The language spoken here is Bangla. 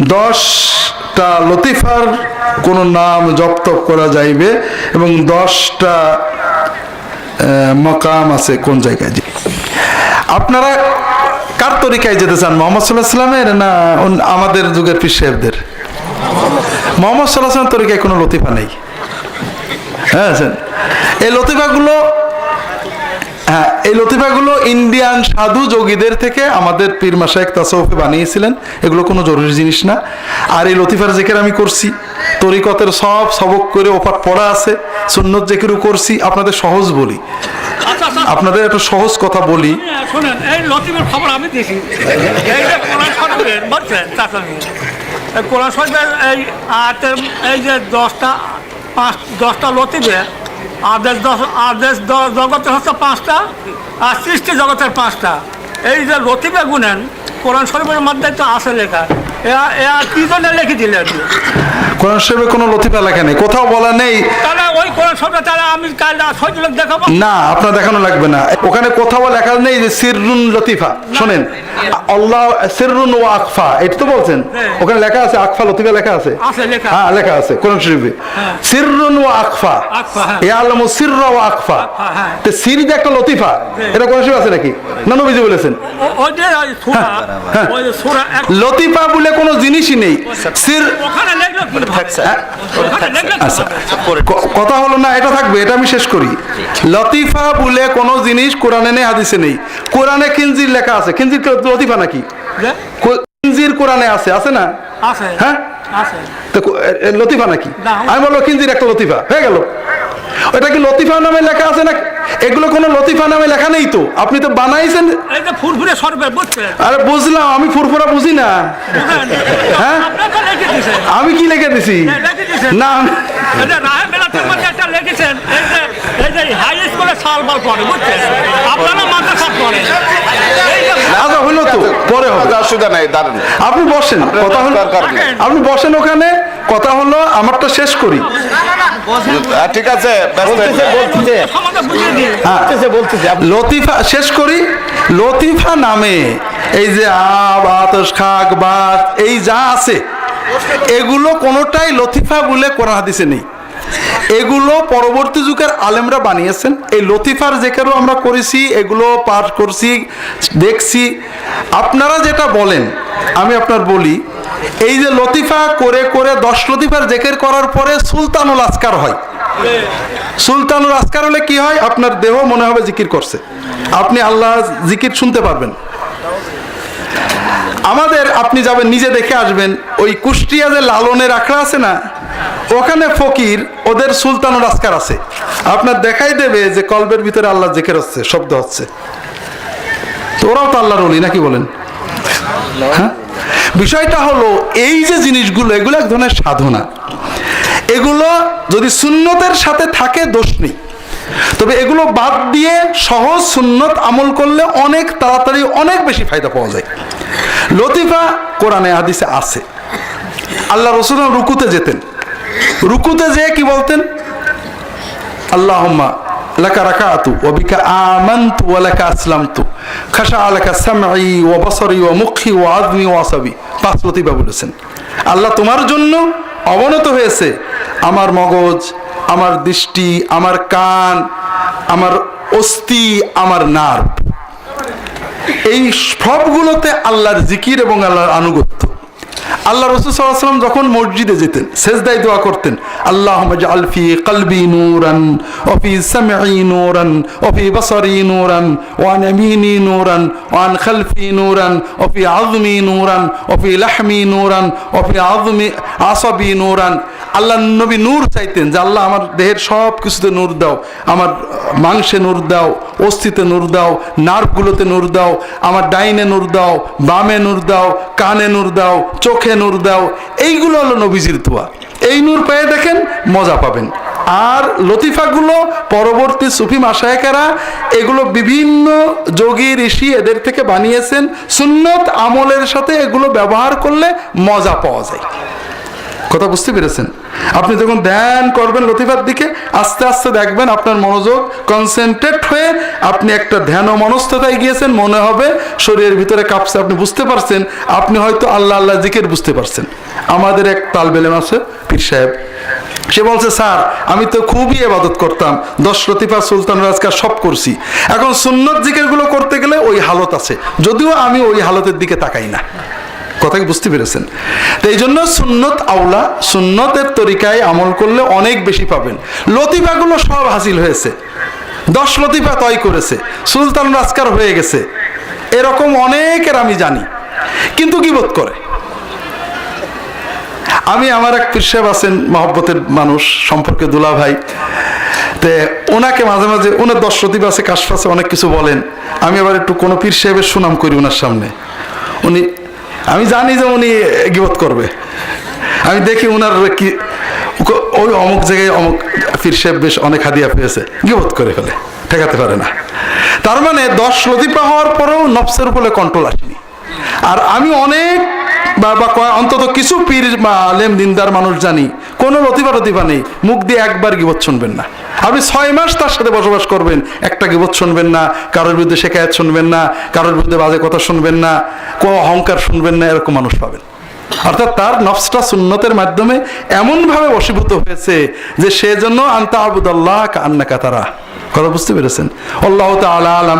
দশটা লতিফার কোন নাম জপ করা যাইবে এবং দশটা মকাম আছে কোন জায়গায় যে। আপনারা কার তরিকায় যেতে চান, মোহাম্মদ সাল্লাহ সাল্লামের না আমাদের যুগের পীর সাহেবদের? মোহাম্মদ সাল্লাহ সাল্লামের তরিকায় কোনো লতিফা নেই। হ্যাঁ এই লতিফাগুলো হ্যাঁ এই লতিফাগুলো ইন্ডিয়ান সাধু যোগীদের থেকে আমাদের পীর মাসায়েক তাসৌফে বানিয়েছিলেন। এগুলো কোনো জরুরি জিনিস না। আর এই লতিফার জেকের আমি করছি। তরিকতের সব সবক করে ওপার পড়া আছে সুন্নত জেকেরও করছি। আপনাদের সহজ বলি। আচ্ছা আচ্ছা। আপনাদের একটা সহজ কথা বলি। শোনেন এই লতিফের খবর আমি দিয়েছি। এই যে কোরআন শরীফের এই শরীফের এই যে দশটা পাঁচ দশটা লতিফে আদেশ দশ আদেশ জগতের হচ্ছে পাঁচটা, আর সৃষ্টি জগতের পাঁচটা। এই যে লতিফে গুনেন কোরআন শরীফের মধ্যে তো আসে লেখা। কি জন্য লিখে কোরআন শরীফে কোনো লতিফা লেখা নেই। কোথাও বলা নেই। তাহলে ওই কোরআন শরীফে তাহলে আমি কাল সৈজুল দেখাবো? না আপনার দেখানো লাগবে না। ওখানে কোথাও লেখা নেই যে সিররুন লতিফা। শোনেন আল্লাহ সিররুন ও আকফা এটা তো বলছেন। ওখানে লেখা আছে আকফা লতিফা লেখা আছে? আছে হ্যাঁ লেখা আছে কোরআন শরীফে। সিররুন ও আকফা। আকফা। সিররা ও আকফা। তো সির যে একটা লতিফা। হ্যাঁ। এটা কোরআন শরীফে আছে নাকি? না নবীজি বলেছেন। হ্যাঁ। লতিফা বলে কোনো জিনিসই নেই। সির হ্যাঁ। আচ্ছা কথা হলো না এটা থাকবে এটা আমি শেষ করি। লতিফা বলে কোনো জিনিস কোরআনে নেই হাদিসে নেই। কোরআনে খিনজির লেখা আছে। খিনজির লতিফা নাকি? যে? কো- খিনজির কোরআনে আছে আছে না? আছে। হ্যাঁ? লতিফা নাকি? আমি বলব খিনজির একটা লতিফা হয়ে গেল। ওটা কি লতিফা নামে লেখা আছে না এগুলো কোনো লতিফা নামে লেখা নেই তো। আপনি তো বানাইছেন। ফুরফুরে সরবে বুঝছেন? আরে বুঝলাম আমি ফুরফুরা বুঝি না। হ্যাঁ? আমি কি লিখে দিছি? না আমি- এই যে রায় মেলাতের মধ্যে একটা লিখেছেন এই যে এই যে হাই স্কুলে সাল বাল পড়ে বুঝছেন? আপনারা মাদ্রাসা পড়ে। এই যে হলো তো পরে হবে। অসুবিধা নাই দাঁড়ান। আপনি বসেন কথা হলো আপনি বসেন ওখানে কথা হলো আমারটা শেষ করি। ঠিক আছে দিন লতিফা শেষ করি? লতিফা নামে এই যে আ বাতস খাক বাত এই যা আছে এগুলো কোনোটাই লতিফা বলে কোরআন হাদিসে নেই। এগুলো পরবর্তী যুগের আলেমরা বানিয়েছেন। এই লতিফার জেকেরও আমরা করেছি এগুলো পাঠ করছি দেখছি। আপনারা যেটা বলেন আমি আপনার বলি এই যে লতিফা করে করে দশ লতিফার জেকের করার পরে সুলতানুল আসকার হয়। সুলতানুল আসকার হলে কি হয়? আপনার দেহ মনে হবে জিকির করছে। আপনি আল্লাহ জিকির শুনতে পারবেন। আমাদের আপনি যাবেন, নিজে দেখে আসবেন। ওই কুষ্টিয়া যে লালনের আখড়া আছে না, ওখানে ফকির, ওদের সুলতানুল আসকার আছে। আপনার দেখাই দেবে যে কলবের ভিতরে আল্লাহ জিকির হচ্ছে, শব্দ হচ্ছে। ওরাও তো আল্লাহর নাকি বলেন? হ্যাঁ? বিষয়টা হলো, এই যে জিনিসগুলো, এগুলো এক ধরনের সাধনা। এগুলো যদি সুন্নতের সাথে থাকে, দোষ নেই। তবে এগুলো বাদ দিয়ে সহজ সুন্নত আমল করলে অনেক তাড়াতাড়ি অনেক বেশি ফায়দা পাওয়া যায়। লতিফা কোরআনে হাদিসে আছে। আল্লাহ রসুল রুকুতে যেতেন। রুকুতে যেয়ে কি বলতেন? আল্লাহুম্মা আল্লাহ তোমার জন্য অবনত হয়েছে। আমার মগজ, আমার দৃষ্টি, আমার কান, আমার অস্থি, আমার নার্ভ। এই সবগুলোতে আল্লাহর জিকির এবং আল্লাহর আনুগত্য। আল্লাহ রসুল সাল্লাম যখন মসজিদে যেতেন, সেজদায় দোয়া করতেন আল্লাহ আলফি কলবি নূরান অফি সামি নূরান অফি বসরি নূরান ওয়ান এমিনী নূরান ওয়ান খলফি নূরান অফি আজমি নূরান অফি লাহমি নূরান অফি আজমি আসবি নূরান। আল্লাহ নবী নূর চাইতেন যে আল্লাহ আমার দেহের সব কিছুতে নূর দাও, আমার মাংসে নূর দাও, অস্থিতে নূর দাও, নার্ভগুলোতে নূর দাও, আমার ডাইনে নূর দাও, বামে নূর দাও, কানে নূর দাও, চোখে নূর দাও, এইগুলো হলো নবীজির দোয়া। এই নূর পেয়ে দেখেন মজা পাবেন। আর লতিফাগুলো পরবর্তী সুফি মাসায়কেরা এগুলো বিভিন্ন যোগী ঋষি এদের থেকে বানিয়েছেন। সুন্নত আমলের সাথে এগুলো ব্যবহার করলে মজা পাওয়া যায়। কথা বুঝতে পেরেছেন? আপনি যখন ধ্যান করবেন লতিফার দিকে, আস্তে আস্তে দেখবেন আপনার মনোযোগ কনসেন্ট্রেট হয়ে আপনি একটা ধ্যান ও মনস্থতায় গিয়েছেন, মনে হবে শরীরের ভিতরে কাঁপছে, আপনি বুঝতে পারছেন, আপনি হয়তো আল্লাহ আল্লাহ জিকের বুঝতে পারছেন। আমাদের এক তালবেলেম আছে, পীর সাহেব। সে বলছে, স্যার, আমি তো খুবই এবাদত করতাম। দশ লতিফা সুলতান রাজকার সব করছি। এখন সুন্নত জিকেরগুলো করতে গেলে ওই হালত আছে। যদিও আমি ওই হালতের দিকে তাকাই না। কথা কি বুঝতে পেরেছেন। তো এই জন্য সুন্নত আউলা সুন্নতের তরিকায় আমল করলে অনেক বেশি পাবেন। লতিফাগুলো সব হাসিল হয়েছে। দশ লতিফা তয় করেছে। সুলতান রাজকার হয়ে গেছে। এরকম অনেকের আমি জানি। কিন্তু কি বোধ করে? আমি আমার এক পিসাব আছেন, মহব্বতের মানুষ, সম্পর্কে দুলা ভাই। তে ওনাকে মাঝে মাঝে ওনার দশ লতিফা আছে কাশফ অনেক কিছু বলেন। আমি আবার একটু কোনো পীর সাহেবের সুনাম করি ওনার সামনে। উনি আমি জানি যে উনি গিবত করবে। আমি দেখি উনার কি, ওই অমুক জায়গায় অমুক ফির বেশ অনেক হাদিয়া পেয়েছে, গিবত করে ফেলে, ঠেকাতে পারে না। তার মানে দশ লতিফা হওয়ার পরেও নফসের উপরে কন্ট্রোল আসেনি। আর আমি অনেক বা অন্তত কিছু পীর বা আলেম, দিনদার মানুষ জানি কোনো লতিফা লতিফা নেই। মুখ দিয়ে একবার গিবত শুনবেন না। আপনি ছয় মাস তার সাথে বসবাস করবেন, একটা গিবত শুনবেন না, কারোর বিরুদ্ধে শেখায়ত শুনবেন না, কারোর বিরুদ্ধে বাজে কথা শুনবেন না কোনো অহংকার শুনবেন না, এরকম মানুষ পাবেন। অর্থাৎ তার নফসটা সুন্নতের মাধ্যমে এমনভাবে বশীভূত হয়েছে যে সেজন্য আন্তা আবুদাল্লাহ আন্না কাতারা কথা বুঝতে পেরেছেন? আল্লাহ তালা আলাম।